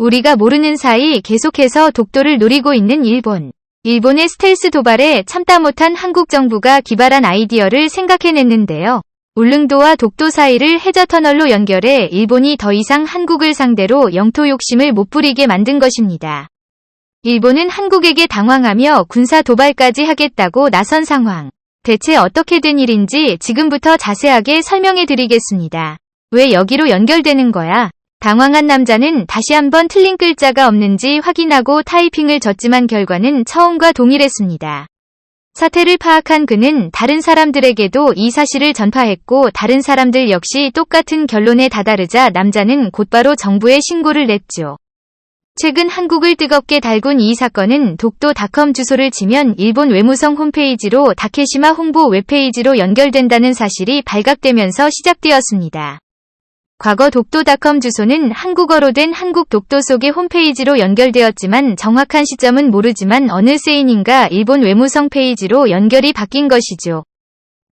우리가 모르는 사이 계속해서 독도를 노리고 있는 일본. 일본의 스텔스 도발에 참다 못한 한국 정부가 기발한 아이디어를 생각해냈는데요. 울릉도와 독도 사이를 해저 터널로 연결해 일본이 더 이상 한국을 상대로 영토 욕심을 못 부리게 만든 것입니다. 일본은 한국에게 당황하며 군사 도발까지 하겠다고 나선 상황. 대체 어떻게 된 일인지 지금부터 자세하게 설명해 드리겠습니다. 왜 여기로 연결되는 거야? 당황한 남자는 다시 한번 틀린 글자가 없는지 확인하고 타이핑을 졌지만 결과는 처음과 동일했습니다. 사태를 파악한 그는 다른 사람들에게도 이 사실을 전파했고 다른 사람들 역시 똑같은 결론에 다다르자 남자는 곧바로 정부에 신고를 냈죠. 최근 한국을 뜨겁게 달군 이 사건은 독도닷컴 주소를 치면 일본 외무성 홈페이지로 다케시마 홍보 웹페이지로 연결된다는 사실이 발각되면서 시작되었습니다. 과거 독도닷컴 주소는 한국어로 된 한국 독도 속의 홈페이지로 연결되었지만 정확한 시점은 모르지만 어느 세인인가 일본 외무성 페이지로 연결이 바뀐 것이죠.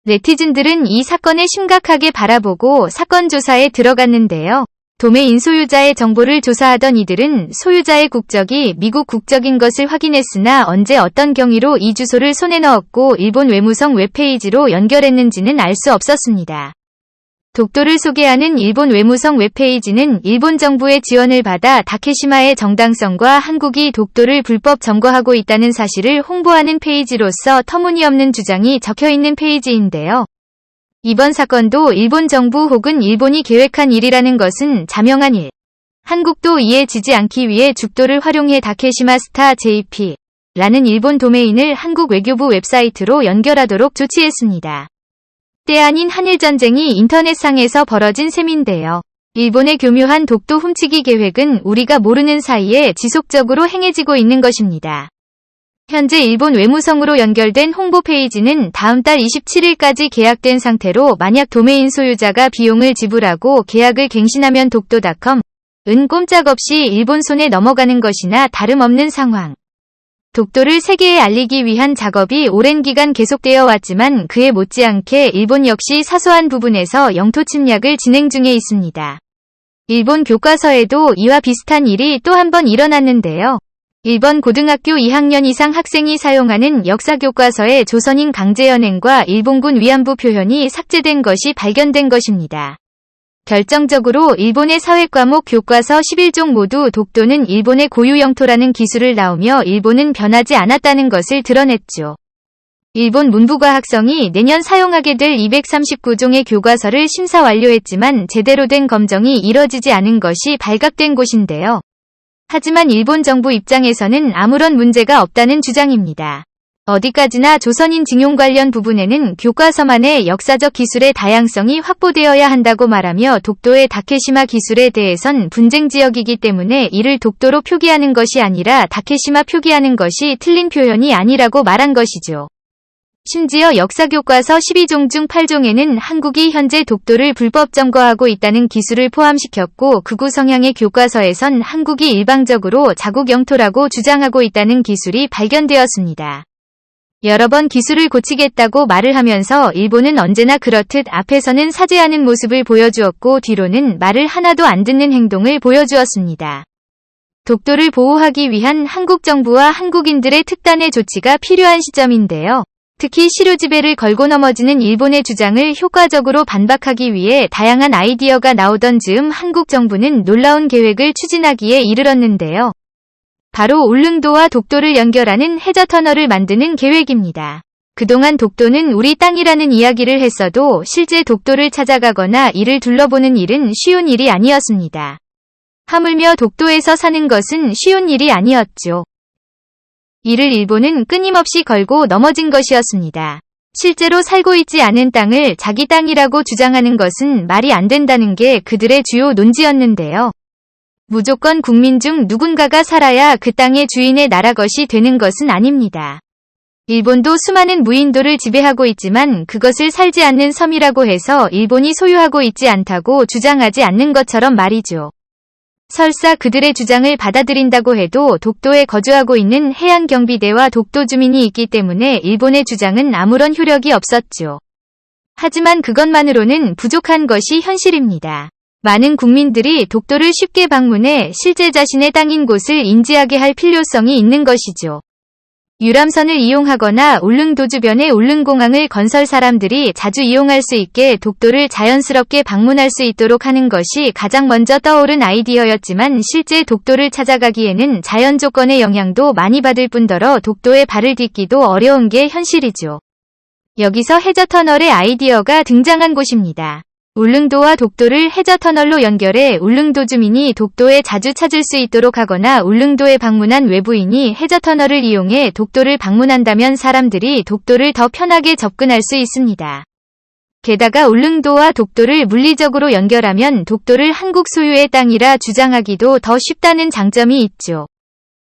네티즌들은 이 사건을 심각하게 바라보고 사건 조사에 들어갔는데요. 도메인 소유자의 정보를 조사하던 이들은 소유자의 국적이 미국 국적인 것을 확인했으나 언제 어떤 경위로 이 주소를 손에 넣었고 일본 외무성 웹페이지로 연결했는지는 알 수 없었습니다. 독도를 소개하는 일본 외무성 웹페이지는 일본 정부의 지원을 받아 다케시마의 정당성과 한국이 독도를 불법 점거하고 있다는 사실을 홍보하는 페이지로서 터무니없는 주장이 적혀 있는 페이지인데요. 이번 사건도 일본 정부 혹은 일본이 계획한 일이라는 것은 자명한 일. 한국도 이에 지지 않기 위해 죽도를 활용해 다케시마 스타 JP 라는 일본 도메인을 한국 외교부 웹사이트로 연결하도록 조치했습니다. 때 아닌 한일전쟁이 인터넷상에서 벌어진 셈인데요. 일본의 교묘한 독도 훔치기 계획은 우리가 모르는 사이에 지속적으로 행해지고 있는 것입니다. 현재 일본 외무성으로 연결된 홍보 페이지는 다음 달 27일까지 계약된 상태로 만약 도메인 소유자가 비용을 지불하고 계약을 갱신하면 독도닷컴 은 꼼짝없이 일본 손에 넘어가는 것이나 다름없는 상황. 독도를 세계에 알리기 위한 작업이 오랜 기간 계속되어 왔지만 그에 못지않게 일본 역시 사소한 부분에서 영토 침략을 진행 중에 있습니다. 일본 교과서에도 이와 비슷한 일이 또 한 번 일어났는데요. 일본 고등학교 2학년 이상 학생이 사용하는 역사 교과서에 조선인 강제연행과 일본군 위안부 표현이 삭제된 것이 발견된 것입니다. 결정적으로 일본의 사회과목 교과서 11종 모두 독도는 일본의 고유 영토라는 기술을 나오며 일본은 변하지 않았다는 것을 드러냈죠. 일본 문부과학성이 내년 사용하게 될 239종의 교과서를 심사 완료했지만 제대로 된 검정이 이뤄지지 않은 것이 발각된 곳인데요. 하지만 일본 정부 입장에서는 아무런 문제가 없다는 주장입니다. 어디까지나 조선인 징용 관련 부분에는 교과서만의 역사적 기술의 다양성이 확보되어야 한다고 말하며 독도의 다케시마 기술에 대해선 분쟁 지역이기 때문에 이를 독도로 표기하는 것이 아니라 다케시마 표기하는 것이 틀린 표현이 아니라고 말한 것이죠. 심지어 역사교과서 12종 중 8종에는 한국이 현재 독도를 불법 점거하고 있다는 기술을 포함시켰고 극우 성향의 교과서에선 한국이 일방적으로 자국 영토라고 주장하고 있다는 기술이 발견되었습니다. 여러 번 기술을 고치겠다고 말을 하면서 일본은 언제나 그렇듯 앞에서는 사죄하는 모습을 보여주었고 뒤로는 말을 하나도 안 듣는 행동을 보여주었습니다. 독도를 보호하기 위한 한국 정부와 한국인들의 특단의 조치가 필요한 시점인데요. 특히 시료 지배를 걸고 넘어지는 일본의 주장을 효과적으로 반박하기 위해 다양한 아이디어가 나오던 즈음 한국 정부는 놀라운 계획을 추진하기에 이르렀는데요. 바로 울릉도와 독도를 연결하는 해저 터널을 만드는 계획입니다. 그동안 독도는 우리 땅이라는 이야기를 했어도 실제 독도를 찾아가거나 이를 둘러보는 일은 쉬운 일이 아니었습니다. 하물며 독도에서 사는 것은 쉬운 일이 아니었죠. 이를 일본은 끊임없이 걸고 넘어진 것이었습니다. 실제로 살고 있지 않은 땅을 자기 땅이라고 주장하는 것은 말이 안 된다는 게 그들의 주요 논지였는데요. 무조건 국민 중 누군가가 살아야 그 땅의 주인의 나라 것이 되는 것은 아닙니다. 일본도 수많은 무인도를 지배하고 있지만 그것을 살지 않는 섬이라고 해서 일본이 소유하고 있지 않다고 주장하지 않는 것처럼 말이죠. 설사 그들의 주장을 받아들인다고 해도 독도에 거주하고 있는 해양경비대와 독도 주민이 있기 때문에 일본의 주장은 아무런 효력이 없었죠. 하지만 그것만으로는 부족한 것이 현실입니다. 많은 국민들이 독도를 쉽게 방문해 실제 자신의 땅인 곳을 인지하게 할 필요성이 있는 것이죠. 유람선을 이용하거나 울릉도 주변에 울릉공항을 건설 사람들이 자주 이용할 수 있게 독도를 자연스럽게 방문할 수 있도록 하는 것이 가장 먼저 떠오른 아이디어였지만 실제 독도를 찾아가기에는 자연 조건의 영향도 많이 받을 뿐더러 독도에 발을 딛기도 어려운 게 현실이죠. 여기서 해저터널의 아이디어가 등장한 곳입니다. 울릉도와 독도를 해저터널로 연결해 울릉도 주민이 독도에 자주 찾을 수 있도록 하거나 울릉도에 방문한 외부인이 해저터널을 이용해 독도를 방문한다면 사람들이 독도를 더 편하게 접근할 수 있습니다. 게다가 울릉도와 독도를 물리적으로 연결하면 독도를 한국 소유의 땅이라 주장하기도 더 쉽다는 장점이 있죠.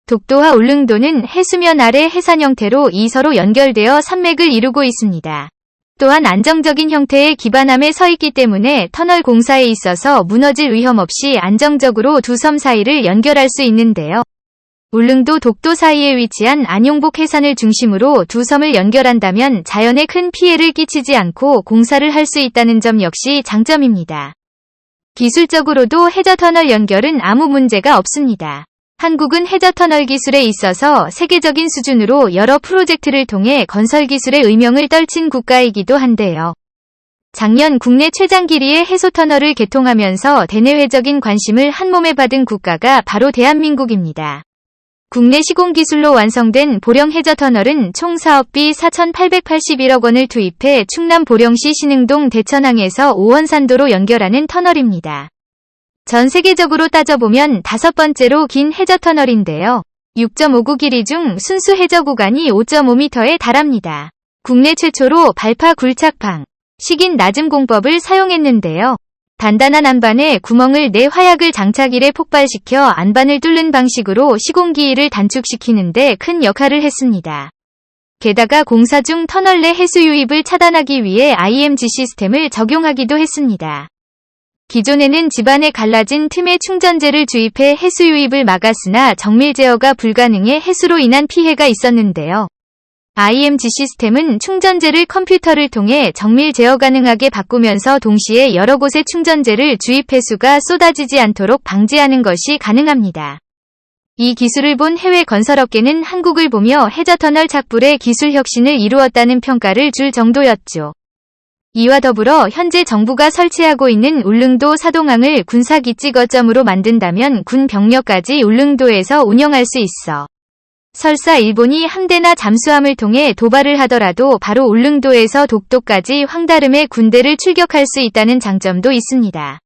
독도와 울릉도는 해수면 아래 해산 형태로 이서로 연결되어 산맥을 이루고 있습니다. 또한 안정적인 형태의 기반함에 서 있기 때문에 터널 공사에 있어서 무너질 위험 없이 안정적으로 두 섬 사이를 연결할 수 있는데요. 울릉도 독도 사이에 위치한 안용복 해산을 중심으로 두 섬을 연결한다면 자연에 큰 피해를 끼치지 않고 공사를 할 수 있다는 점 역시 장점입니다. 기술적으로도 해저 터널 연결은 아무 문제가 없습니다. 한국은 해저터널 기술에 있어서 세계적인 수준으로 여러 프로젝트를 통해 건설 기술의 의명을 떨친 국가이기도 한데요. 작년 국내 최장 길이의 해소터널을 개통하면서 대내외적인 관심을 한몸에 받은 국가가 바로 대한민국입니다. 국내 시공기술로 완성된 보령 해저터널은 총 사업비 4,881억 원을 투입해 충남 보령시 신흥동 대천항에서 오원산도로 연결하는 터널입니다. 전 세계적으로 따져보면 다섯 번째로 긴 해저 터널인데요. 6.59 길이 중 순수 해저 구간이 5.5m에 달합니다. 국내 최초로 발파 굴착방, 식인 낮음 공법을 사용했는데요. 단단한 안반에 구멍을 내 화약을 장착일에 폭발시켜 안반을 뚫는 방식으로 시공기일을 단축시키는데 큰 역할을 했습니다. 게다가 공사 중 터널 내 해수 유입을 차단하기 위해 IMG 시스템을 적용하기도 했습니다. 기존에는 집안에 갈라진 틈에 충전재를 주입해 해수 유입을 막았으나 정밀 제어가 불가능해 해수로 인한 피해가 있었는데요. IMG 시스템은 충전재를 컴퓨터를 통해 정밀 제어 가능하게 바꾸면서 동시에 여러 곳에 충전재를 주입 해수가 쏟아지지 않도록 방지하는 것이 가능합니다. 이 기술을 본 해외 건설업계는 한국을 보며 해저터널 착불의 기술 혁신을 이루었다는 평가를 줄 정도였죠. 이와 더불어 현재 정부가 설치하고 있는 울릉도 사동항을 군사기지 거점으로 만든다면 군 병력까지 울릉도에서 운영할 수 있어 설사 일본이 함대나 잠수함을 통해 도발을 하더라도 바로 울릉도에서 독도까지 황다름의 군대를 출격할 수 있다는 장점도 있습니다.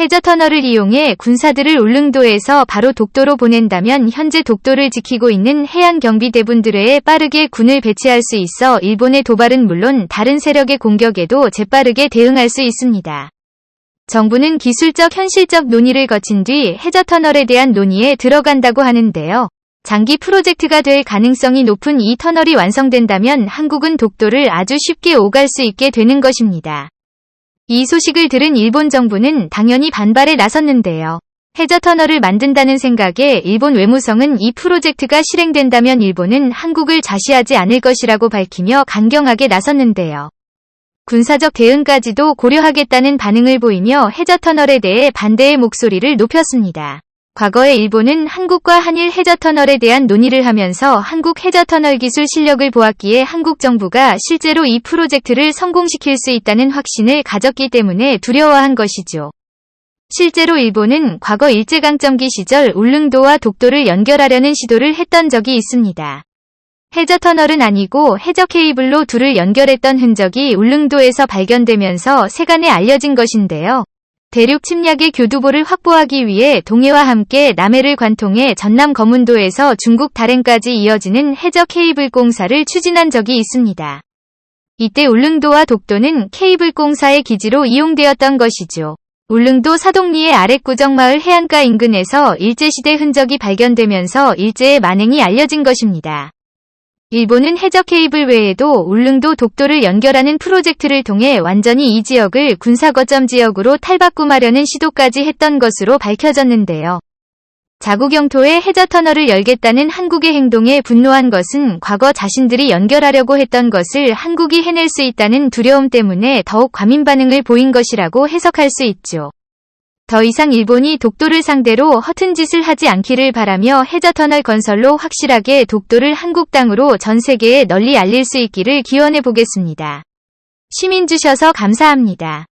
해저 터널을 이용해 군사들을 울릉도에서 바로 독도로 보낸다면 현재 독도를 지키고 있는 해양경비대분들에 빠르게 군을 배치할 수 있어 일본의 도발은 물론 다른 세력의 공격에도 재빠르게 대응할 수 있습니다. 정부는 기술적 현실적 논의를 거친 뒤 해저 터널에 대한 논의에 들어간다고 하는데요. 장기 프로젝트가 될 가능성이 높은 이 터널이 완성된다면 한국은 독도를 아주 쉽게 오갈 수 있게 되는 것입니다. 이 소식을 들은 일본 정부는 당연히 반발에 나섰는데요. 해저터널을 만든다는 생각에 일본 외무성은 이 프로젝트가 실행된다면 일본은 한국을 좌시하지 않을 것이라고 밝히며 강경하게 나섰는데요. 군사적 대응까지도 고려하겠다는 반응을 보이며 해저터널에 대해 반대의 목소리를 높였습니다. 과거에 일본은 한국과 한일 해저터널에 대한 논의를 하면서 한국 해저터널 기술 실력을 보았기에 한국 정부가 실제로 이 프로젝트를 성공시킬 수 있다는 확신을 가졌기 때문에 두려워한 것이죠. 실제로 일본은 과거 일제강점기 시절 울릉도와 독도를 연결하려는 시도를 했던 적이 있습니다. 해저터널은 아니고 해저 케이블로 둘을 연결했던 흔적이 울릉도에서 발견되면서 세간에 알려진 것인데요. 대륙 침략의 교두보를 확보하기 위해 동해와 함께 남해를 관통해 전남 거문도에서 중국 다롄까지 이어지는 해저 케이블 공사를 추진한 적이 있습니다. 이때 울릉도와 독도는 케이블 공사의 기지로 이용되었던 것이죠. 울릉도 사동리의 아랫구정마을 해안가 인근에서 일제시대 흔적이 발견되면서 일제의 만행이 알려진 것입니다. 일본은 해저 케이블 외에도 울릉도 독도를 연결하는 프로젝트를 통해 완전히 이 지역을 군사거점 지역으로 탈바꿈하려는 시도까지 했던 것으로 밝혀졌는데요. 자국 영토에 해저 터널을 열겠다는 한국의 행동에 분노한 것은 과거 자신들이 연결하려고 했던 것을 한국이 해낼 수 있다는 두려움 때문에 더욱 과민 반응을 보인 것이라고 해석할 수 있죠. 더 이상 일본이 독도를 상대로 허튼 짓을 하지 않기를 바라며 해저터널 건설로 확실하게 독도를 한국 땅으로 전 세계에 널리 알릴 수 있기를 기원해 보겠습니다. 시민 주셔서 감사합니다.